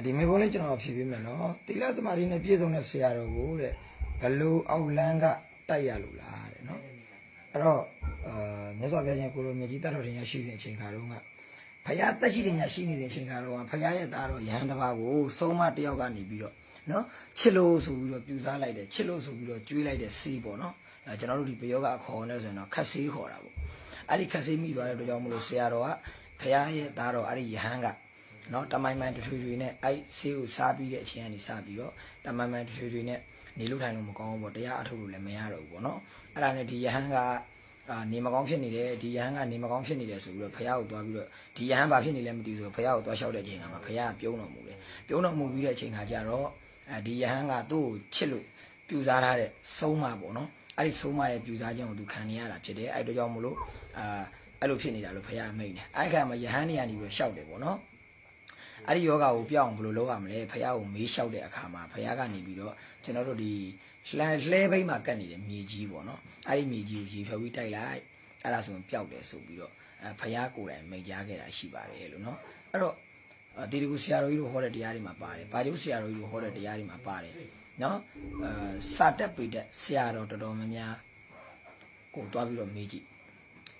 အဲဒီမေဖို့လေးကျွန်တော်ဖြေပေးမယ်နော်သီလသမารီနဲ့ပြည့်စုံတဲ့ဆရာတော်ကိုတဲ့ဘလို့အောက်လန်းကတိုက်ရလို့လားတဲ့နော်အဲ့တော့အာမြတ်စွာဘုရားရှင်ကိုလိုမြတ်ကြီးတတ်တော်ရှင်ရရှိစဉ်အချိန်ခါတုန်းကဖရာတက်ရှိတဲ့ညာရှိနေတဲ့အချိန်ခါတုန်းကဖရာရဲ့သားတော်ယဟန်တစ်ပါးကိုစုံမတယောက်ကနေပြီးတော့နော်ချစ်လို့ဆိုပြီးတော့ပြူစားလိုက်တယ်ချစ်လို့ဆိုပြီးတော့ကျွေးလိုက်တဲ့စီးပေါ့နော်အဲကျွန်တော်တို့ဒီပယောဂအခေါ်နေဆိုရင်တော့ခတ်စီးခေါ်တာပေါ့အဲ့ဒီခတ်စီးမိသွားတဲ့အတွက်ကြောင့်မလို့ဆရာတော်ကဖရာရဲ့သားတော်အဲ့ဒီယဟန်က နော်တမိုင်မိုင်တထွေထွေနဲ့အဲ့ဆေးကိုစားပြီးတဲ့အချိန်ကနေစပြီးတော့တမိုင်မိုင်တထွေထွေနဲ့နေလို့ထိုင်လို့မကောင်းဘူးပေါ့တရားအထုတ်လို့လည်းမရတော့ဘူးပေါ့နော်အဲ့ဒါနဲ့ဒီယဟန်ကအာနေမကောင်းဖြစ်နေတယ်ဒီယဟန်ကနေမကောင်းဖြစ်နေတယ်ဆိုပြီးတော့ဖះကိုသွားပြီးတော့ဒီယဟန်ဘာဖြစ်နေလဲမသိဘူးဆိုဖះကိုသွားလျှောက်တဲ့အချိန်ကမှဖះကပြုံးတော်မူတယ်ပြုံးတော်မူပြီးတဲ့အချိန်ခါကျတော့အဲဒီယဟန်ကသူ့ကိုချစ်လို့ပြူစားထားတဲ့ဆုံးမပေါ့နော်အဲ့ဒီဆုံးမရဲ့ပြူစားခြင်းကိုသူခံနေရတာဖြစ်တယ်အဲ့ဒါကြောင့်မလို့အာအဲ့လိုဖြစ်နေတာလို့ဖះမိတ်တယ်အဲ့ဒီခါမှာယဟန်နေရနေပြီးတော့လျှောက်တယ်ပေါ့နော် အဲ့ဒီယောဂကိုပြောင်းအောင်ဘယ်လိုလုပ်ရမလဲဖះကိုမေးလျှောက်တဲ့အခါမှာဖះကနေပြီးတော့ကျွန်တော်တို့ဒီလှန်လှဲဘိတ်မှာကတ်နေတဲ့မြေကြီးပေါ့နော်အဲ့ဒီမြေကြီးကိုရေဖြောပြီးတိုက်လိုက်အဲ့ဒါဆိုရင်ပျောက်တယ်ဆိုပြီးတော့အဲဖះကိုယ်တိုင်မိတ်ကြားခဲ့တာရှိပါတယ်လို့နော်အဲ့တော့ဒီဒီကူဆရာတော်ကြီးတို့ဟောတဲ့တရားတွေမှာပါတယ်ဘာကျိုးဆရာတော်ကြီးတို့ဟောတဲ့တရားတွေမှာပါတယ်နော်အဲစာတက်ပေတဲ့ဆရာတော်တော်တော်များများကိုတွားပြီးတော့မေးကြည့်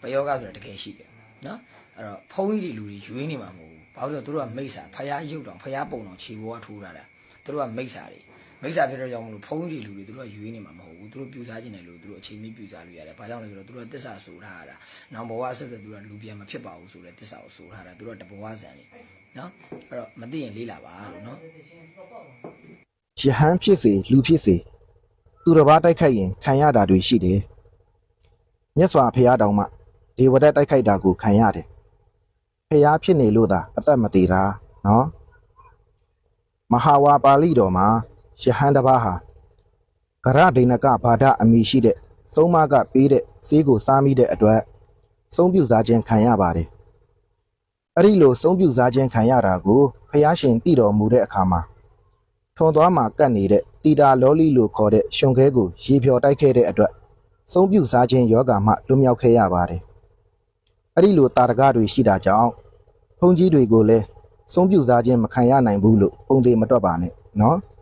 ဘယောဂဆိုတာတကယ်ရှိတယ်နော်အဲ့တော့ဘုန်းကြီးတွေလူတွေရွေးနေမှာမဟုတ်ဘူး ဘာလို့လဲဆိုတော့သူတို့ကမိစ္ဆာဖရားရုပ်တောင်ဖရားပုံတောင်ခြေပေါ်ကထိုးတာတာသူတို့ကမိစ္ဆာတွေမိစ္ဆာဖြစ်တော့ကြောင့်မလို့ဘုန်းကြီးတွေလူတွေသူတို့ကရွေးနေမှာမဟုတ်ဘူးသူတို့ပြူစားခြင်းတယ်လို့သူတို့အချိန်မီပြူစားလို့ရတယ်ဘာကြောင့်လဲဆိုတော့သူတို့ကတစ္ဆာဆိုထားတာနောင်ဘဝဆက်ဆက်သူတို့ကလူပြန်မဖြစ်ပါဘူးဆိုတဲ့တစ္ဆာကိုဆိုထားတာသူတို့ကတဘဝဇန်နေနော်အဲ့တော့မသိရင်လေးလာပါလို့နော်ယဟန်ဖြစ်စေလူဖြစ်စေသူတစ်ပါးတိုက်ခိုက်ရင်ခံရတာတွေရှိတယ်မြတ်စွာဘုရားတောင်မှဒေဝဒတ်တိုက်ခိုက်တာကိုခံရတယ် ဖျားဖြစ်နေလို့သာအသက်မသေးတာနော်မဟာဝါပါဠိတော်မှာယဟန်တစ်ပါးဟာကရဒိဏကဘာဒအမိရှိတဲ့သုံးမကပေးတဲ့ဈေးကိုစားမိတဲ့အတွက်ဆုံးပြုစားခြင်းခံရပါတယ်အဲ့ဒီလိုဆုံးပြုစားခြင်းခံရတာကိုဖျားရှင်တည်တော်မူတဲ့အခါမှာထွန်သွားမှာကတ်နေတဲ့တီတာလောလီလို့ခေါ်တဲ့ရှင်ခဲကိုရေဖြော်တိုက်ခဲ့တဲ့အတွက်သုံးပြူစားခြင်းယောဂမှလွတ်မြောက်ခဲ့ရပါတယ်။ အဲ့ဒီလိုတာရကတွေရှိတာကြောင့်ဘုန်းကြီးတွေကိုလည်းသုံးပြူစားခြင်းမခံရနိုင်ဘူးလို့ပုံသေးမတွက်ပါနဲ့နော်။